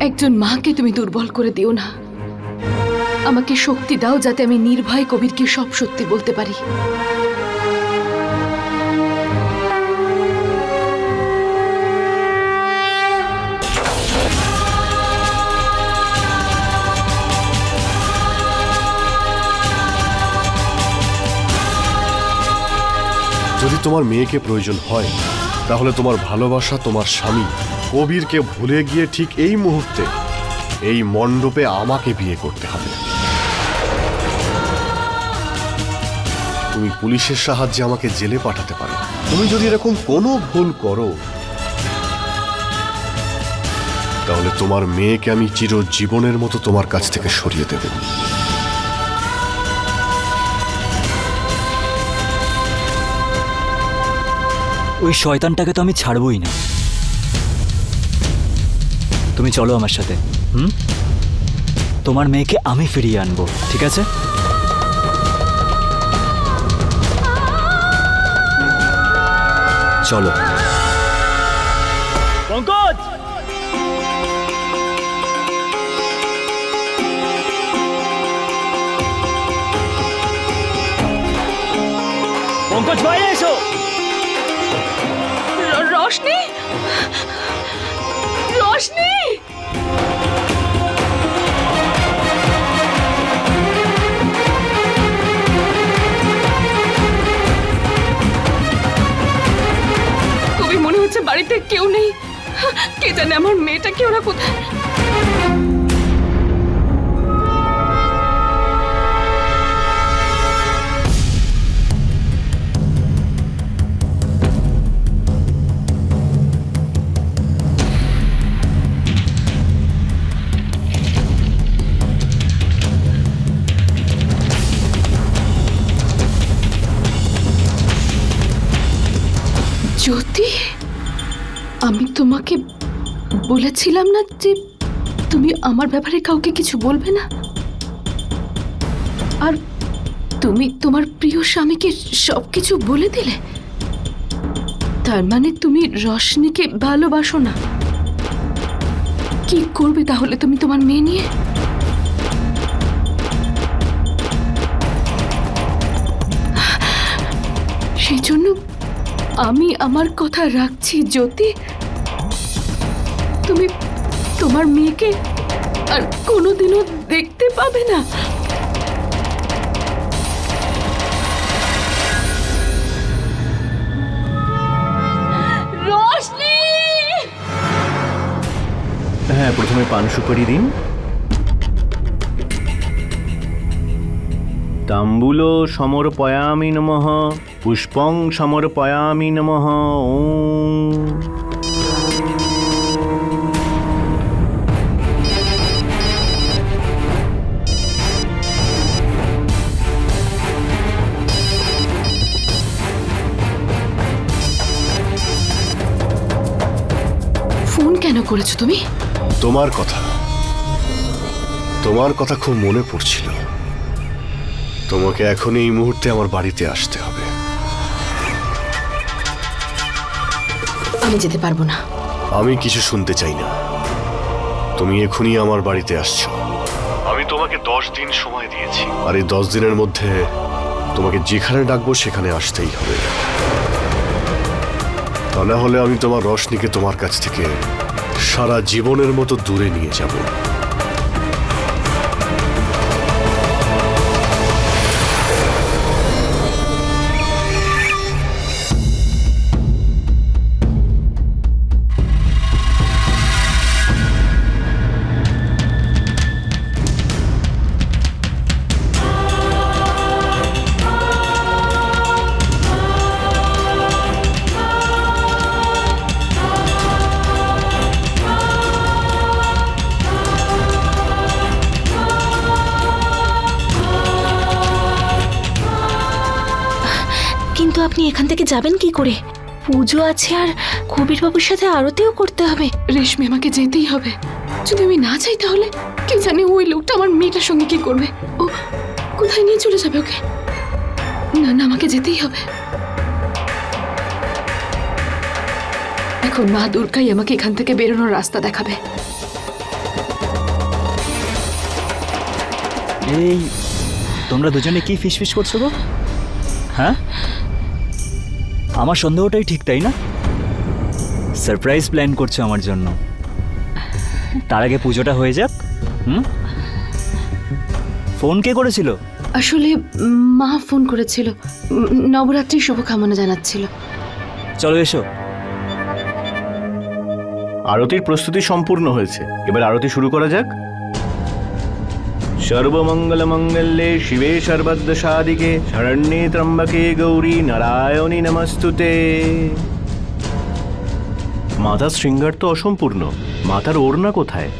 একজন মাকে তুমি দুর্বল করে দিও না। আমাকে শক্তি দাও যাতে আমি নির্ভয় কবিরকে সব সত্যি বলতে পারি। যদি তোমার মেয়েকে প্রয়োজন হয়, তাহলে তোমার ভালোবাসা তোমার স্বামী। কবিরকে ভুলে গিয়ে ঠিক এই মুহূর্তে এই মণ্ডপে আমাকে বিয়ে করতে হবে। তুমি পুলিশের সাহায্যে আমাকে জেলে পাঠাতে পারো। তুমি যদি এরকম কোনো ভুল করো, তাহলে তোমার মেয়েকে আমি চিরজীবনের মতো তোমার কাছ থেকে সরিয়ে দেব। ওই শয়তানটাকে তো আমি ছাড়বই না। তুমি চলো আমার সাথে হুম? তোমার মেয়েকে আমি ফিরিয়ে আনব ঠিক আছে? চলো। পঙ্কজ! রশনি কবি মনে হচ্ছে বাড়িতে কেউ নেই। কে জানে আমার মেয়েটা মেয়েটাকে ওরা কোথায়? বলেছিলাম না যে তুমি আমার ব্যাপারে কাউকে কিছু বলবে না? আর তুমি তোমার প্রিয় স্বামীকে সব কিছু বলে দিলে? তার মানে তুমি রশনিকে ভালোবাসো না। কি করবে তাহলে তুমি তোমার মেয়ে নিয়ে? সেই জন্য আমি আমার কথা রাখছি, জ্যোতি। তুমি তোমার মেয়েকে আর কোনোদিনও দেখতে পাবে না। হ্যাঁ প্রথমে পান সুপারি দিন। তাম্বুলো সমর্পয়ামি নমঃ, পুষ্পং সমর্পয়ামি নমঃ, ওম। করেছ তুমি? তোমার কথা। তোমার কথা খুব মনে পড়ছিল। তোমাকে এখন এই মুহূর্তে আমার বাড়িতে আসতে হবে। আমি যেতে পারব না। আমি কিছু শুনতে চাই না। তুমি এখনই আমার বাড়িতে আসছো। আমি তোমাকে দশ দিন সময় দিয়েছি। আর এই দশ দিনের মধ্যে তোমাকে যেখানে ডাকবো সেখানে আসতেই হবে। তা না হলে আমি তোমার রশনিকে তোমার কাছ থেকে সারা জীবনের মতো দূরে নিয়ে যাব। এখান থেকে যাবেন কি করে? পুজো আছে আর কবির বাবুর সাথে আরতিও করতে হবে। রেশমি আমাকে যেতেই হবে। যদি আমি না চাই তাহলে কে জানে ওই লোকটা আমার মেয়েটার সঙ্গে কি করবে? ও কোথায় নিয়ে চলে যাবে ওকে? না না আমাকে যেতেই হবে। এখন মা দুর্গাই আমাকে এখান থেকে বেরোনোর রাস্তা দেখাবে। এই তোমরা দুজনে কি ফিসফিস করছ গো? হ্যাঁ? আমার সন্দেহটাই ঠিক তাই না? সারপ্রাইজ প্ল্যান করছ আমার জন্য। তার আগে পুজোটা হয়ে যাক হুম? ফোন কে করেছিল? আসলে মা ফোন করেছিল। নবরাত্রির শুভকামনা জানাচ্ছিল। চলো এসো। আরতির প্রস্তুতি সম্পূর্ণ হয়েছে। এবার আরতি শুরু করা যাক। সর্বমঙ্গল মঙ্গলে শিবে সর্বদ্দ শরণ্যে ত্রম্বকে গৌরী নারায়ণী নমস্তুতে। মাতার শৃঙ্গার তো অসম্পূর্ণ। মাতার ওড়না কোথায়?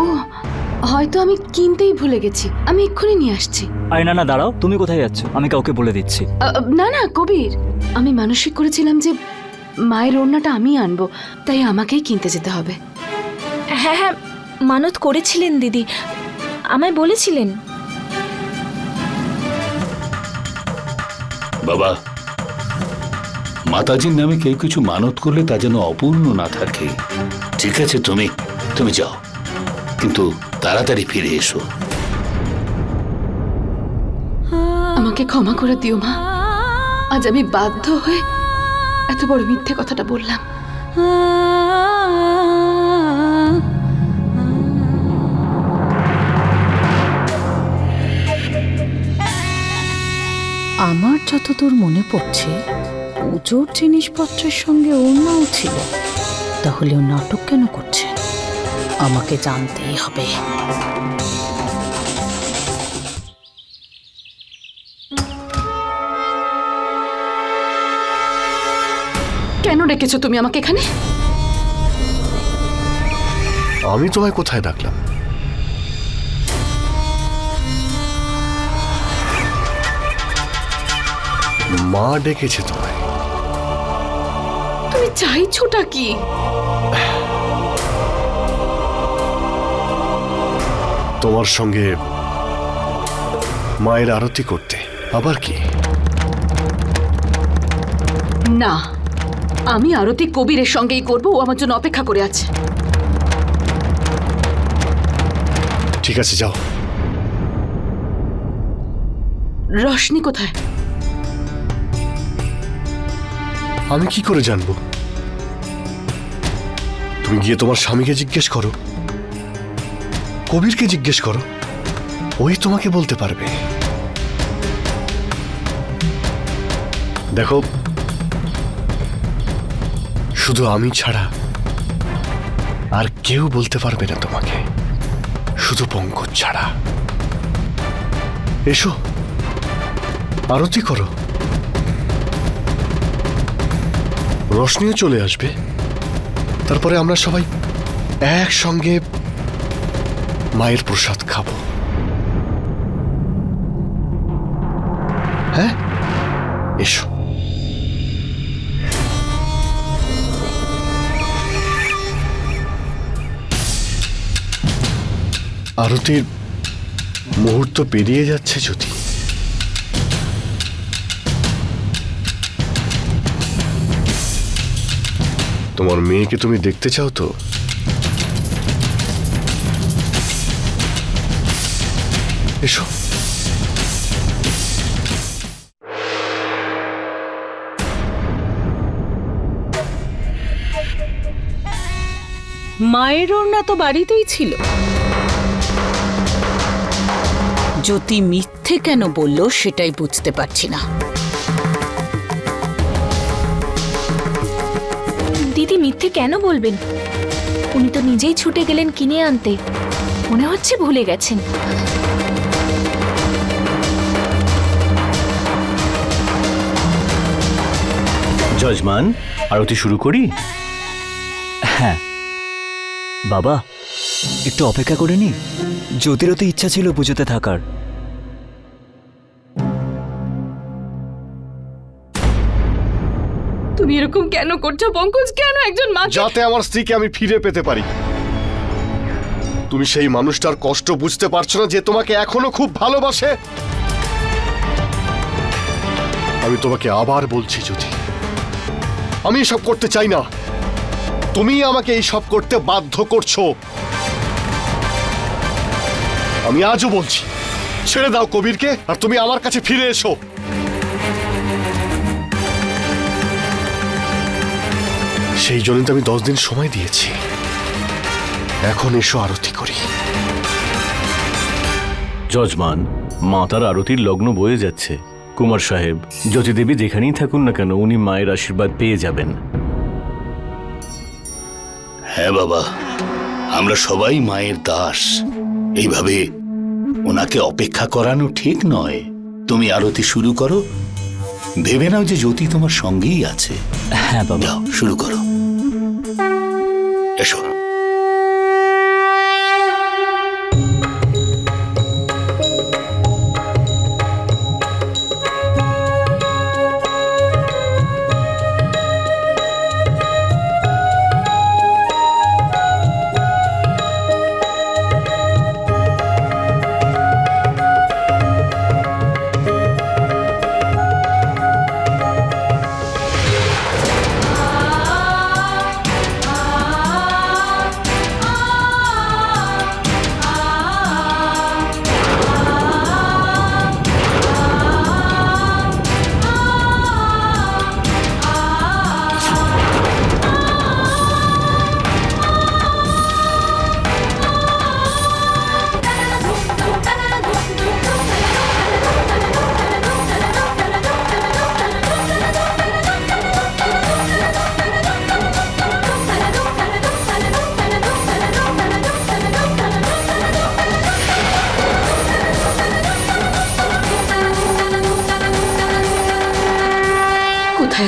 ও হয়তো আমি কিনতেই ভুলে গেছি। আমি এক্ষুনি নিয়ে আসছি। আরে না না দাঁড়াও। তুমি কোথায় যাচ্ছ? আমি কাউকে বলে দিচ্ছি। না না কবির। আমি মানসিক করেছিলাম যে মায়ের ওড়নাটা আমি আনব তাই আমাকেই কিনতে যেতে হবে। হ্যাঁ হ্যাঁ মানত করেছিলেন দিদি। আমায় বলেছিলেন। বাবা মাতাজির নামে কেউ কিছু মানত করলে তা যেন অপূর্ণ না থাকে। ঠিক আছে তুমি তুমি যাও। কিন্তু তাড়াতাড়ি ফিরে এসো। আমাকে ক্ষমা করে দিও মা। আজ আমি বাধ্য হয়ে এত বড় মিথ্যে কথাটা বললাম। আমার যতদূর মনে পড়ছে, পুজোর জিনিসপত্রের সঙ্গে ওনাও ছিল। তাহলে ও নাটক কেন করছে? আমাকে জানতেই হবে। কেন রেখেছো তুমি আমাকে এখানে? আমি তোমায় কোথায় ডাকলাম? মা ডেকেছে তোমায়। তুমি চাইছোটা কি? তোমার সঙ্গে মায়ের আরতি করতে। আবার কি? না। আমি আরতি কবিরের সঙ্গেই করব ও আমার জন্য অপেক্ষা করে আছে। ঠিক আছে যাও। রশনি কোথায়? আমি কি করে জানব? তুমি গিয়ে তোমার স্বামীকে জিজ্ঞেস করো। কবিরকে জিজ্ঞেস করো। ওই তোমাকে বলতে পারবে। দেখো শুধু আমি ছাড়া আর কেউ বলতে পারবে না তোমাকে। শুধু পঙ্কজ ছাড়া। এসো, আরতি করো। রশনিও চলে আসবে। তারপরে আমরা সবাই একসঙ্গে মায়ের প্রসাদ খাব। হ্যাঁ? আরতির মুহূর্ত পেরিয়ে যাচ্ছে যদি। তোমার মেয়েকে তুমি দেখতে চাও তো? এসো। মায়ের ওড়না তো বাড়িতেই ছিল। জ্যোতি মিথ্যে কেন বলল সেটাই বুঝতে পারছি না। দিদি মিথ্যে কেন বলবেন? উনি তো নিজেই ছুটে গেলেন কিনে আনতে। মনে হচ্ছে ভুলে গেছেন। যজমান আরতি শুরু করি? হ্যাঁ। বাবা একটু অপেক্ষা করে নি। জ্যোতিরও তো ইচ্ছা ছিল পুজোতে থাকার। তুমি এরকম কেন করছ? পঙ্কজ, কেন একজন মা যাতে আমার স্ত্রীকে আমি ফিরে পেতে পারি। তুমি সেই মানুষটার কষ্ট বুঝতে পারছ না যে তোমাকে এখনও খুব ভালোবাসে? আমি তোমাকে আবার বলছি যদি আমি এসব করতে চাই না। তুমি আমাকে এই সব করতে বাধ্য করছ। আমি আজও বলছি, ছেড়ে দাও কবিরকে, আর তুমি আমার কাছে ফিরে এসো। সেই জন্য তো আমি দশ দিন সময় দিয়েছি। এখন এসো আরতি করি। যজমান মাতার আরতির লগ্ন বয়ে যাচ্ছে। কুমার সাহেব জ্যোতিদেবী যেখানেই থাকুন না কেন উনি মায়ের আশীর্বাদ পেয়ে যাবেন। হ্যাঁ বাবা আমরা সবাই মায়ের দাস। এইভাবে ওনাকে অপেক্ষা করানো ঠিক নয়। তুমি আরতি শুরু করো ভেবে নাও যে জ্যোতি তোমার সঙ্গেই আছে। হ্যাঁ বাবা। শুরু করো। এসো।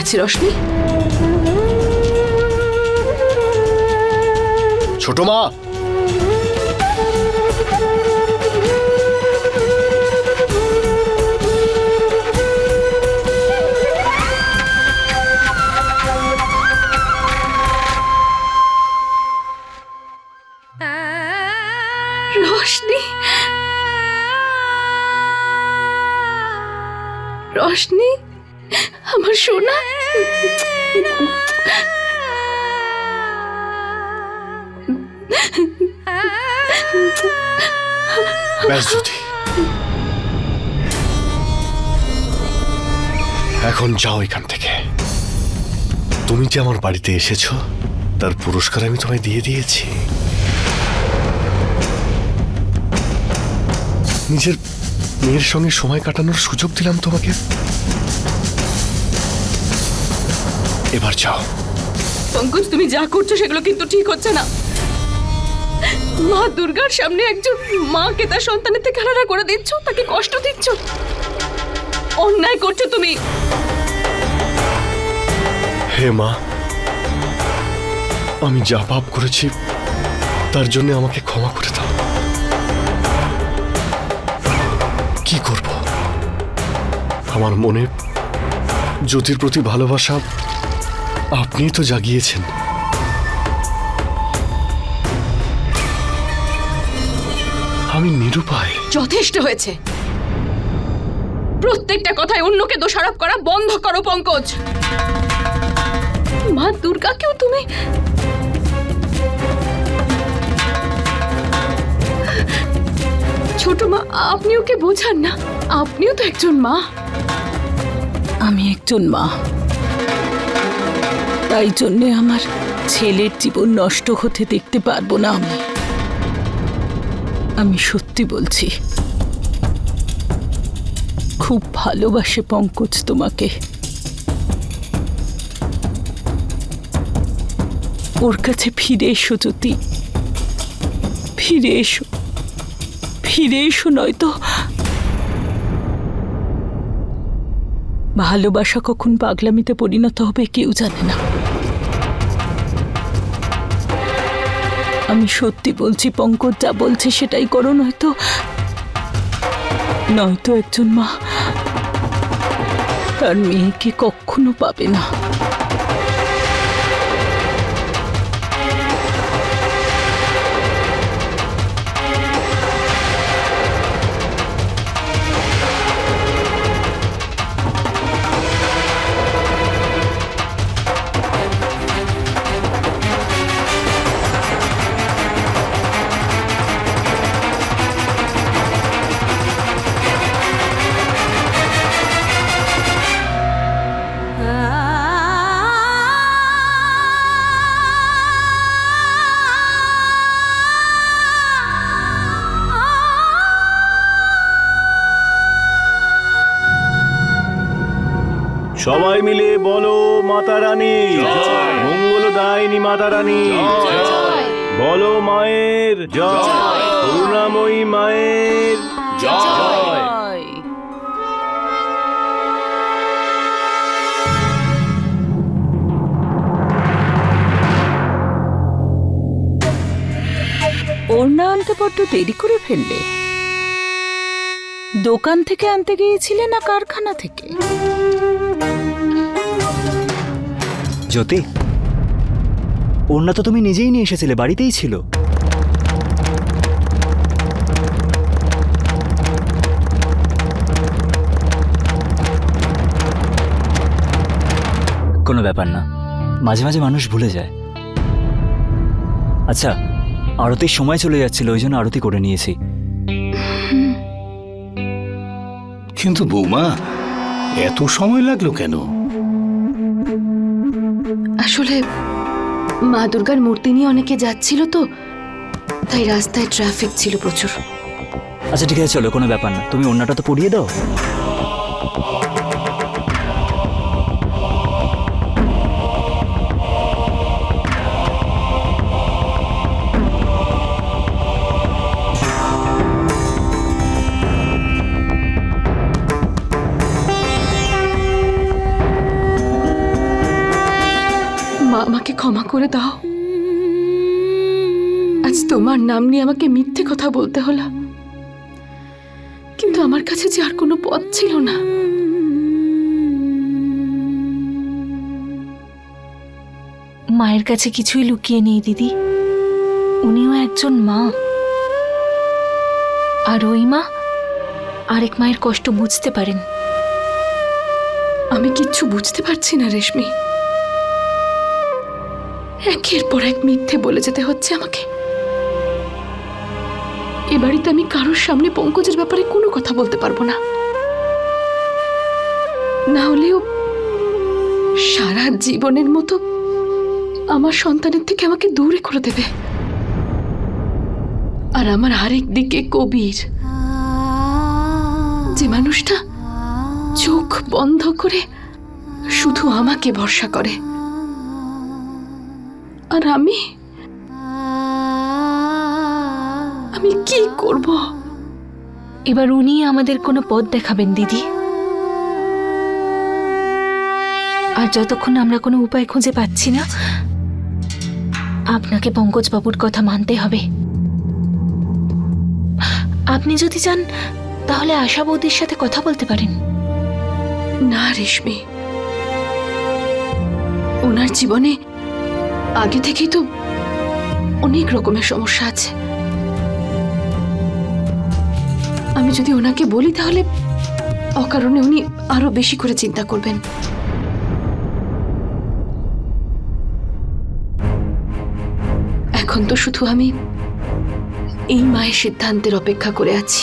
আছে রশ্মি ছোট মা। রশ্মি রশ্মি আমার সোনা। এখন যাও এখান থেকে। তুমি যে আমার বাড়িতে এসেছ? তার পুরস্কার আমি তোমায় দিয়ে দিয়েছি। নিজের মেয়ের সঙ্গে সময় কাটানোর সুযোগ দিলাম তোমাকে। এবার যাও। পঙ্কজ তুমি যা করছ সেগুলো কিন্তু ঠিক হচ্ছে না। মা দুর্গার সামনে একজন মাকে তার সন্তানের থেকে আলাদা করে দিচ্ছ তাকে কষ্ট দিচ্ছ? অন্যায় করছ তুমি। হে মা আমি যা পাপ করেছি তার জন্য আমাকে ক্ষমা করে দাও। কি করব? আমার মনে জ্যোতির প্রতি ভালোবাসা আপনিই তো জাগিয়েছেন। আমি নিরুপায়। যথেষ্ট হয়েছে। প্রত্যেকটা কথায় অন্যকে দোষারোপ করা বন্ধ করো পঙ্কজ। মা দুর্গাকেও তুমি? ছোট মা আপনি ওকে বোঝান না? আপনিও তো একজন মা। আমি একজন মা। তাই জন্যে আমার ছেলের জীবন নষ্ট হতে দেখতে পারব না আমি। আমি সত্যি বলছি, খুব ভালোবাসে পঙ্কজ তোমাকে। ওর কাছে ফিরে এসো জ্যোতি ফিরে এসো। ফিরে এসো নয়তো। ভালোবাসা কখন পাগলামিতে পরিণত হবে কেউ জানে না। আমি সত্যি বলছি, পঙ্কজ যা বলছে সেটাই করো, নয়তো নয়তো একজন মা তার মেয়েকে কখনো পাবে না। দায়নি মাতা রানী বলো মায়ের জয় করুণাময়ী মায়ের জয়। ওড়না আনতে বড্ড দেরি করে ফেললে। দোকান থেকে আনতে গিয়েছিলে না কারখানা থেকে? জ্যোতি ওড়না তো তুমি নিজেই নিয়ে এসেছিলে বাড়িতেই ছিল। কোনো ব্যাপার না। মাঝে মাঝে মানুষ ভুলে যায়। আচ্ছা আরতির সময় চলে যাচ্ছিল ওই জন্য আরতি করে নিয়েছি। কিন্তু বৌমা এত সময় লাগল কেন? আসলে মা দুর্গার মূর্তি নিয়ে অনেকে যাচ্ছিল তো, তাই রাস্তায় ট্রাফিক ছিল প্রচুর। আচ্ছা ঠিক আছে, চলো, কোনো ব্যাপার না। তুমি অন্যটা তো পড়িয়ে দাও। তোমার নাম নিয়ে আমাকে মিথ্যে কথা বলতে হলো। কিন্তু আমার কাছে যে আর কোনো পথ ছিল না। মায়ের কাছে কিছুই লুকিয়ে নেই দিদি। উনিও একজন মা। আর ওই মা আরেক মায়ের কষ্ট বুঝতে পারেন। আমি কিচ্ছু বুঝতে পারছি না রেশমি। একের পর এক মিথ্যে বলে যেতে হচ্ছে আমাকে। এ বাড়িতে আমি কারোর সামনে পঙ্কজের ব্যাপারে কোনো কথা বলতে পারব না। না হলেও সারা জীবনের মতো আমার সন্তানের থেকে আমাকে দূরে করে দেবে। আর আমার আরেক দিকে কবির। যে মানুষটা চোখ বন্ধ করে শুধু আমাকে ভরসা করে। আর আমি আমি কি করব? এবার উনি আমাদের কোনো পথ দেখাবেন, দিদি। আর যতক্ষণ আমরা কোনো উপায় খুঁজে পাচ্ছি না, আপনাকে পঙ্কজবাবুর কথা মানতে হবে। আপনি যদি চান, তাহলে আশা বৌদির সাথে কথা বলতে পারেন। না, রেশমি। ওনার জীবনে আগে থেকেই তো অনেক রকমের সমস্যা আছে। যদি ওনাকে বলি, তাহলে অকারণে উনি আরও বেশি করে চিন্তা করবেন। এখন তো শুধু আমি এই মায়ের সিদ্ধান্তের অপেক্ষা করে আছি।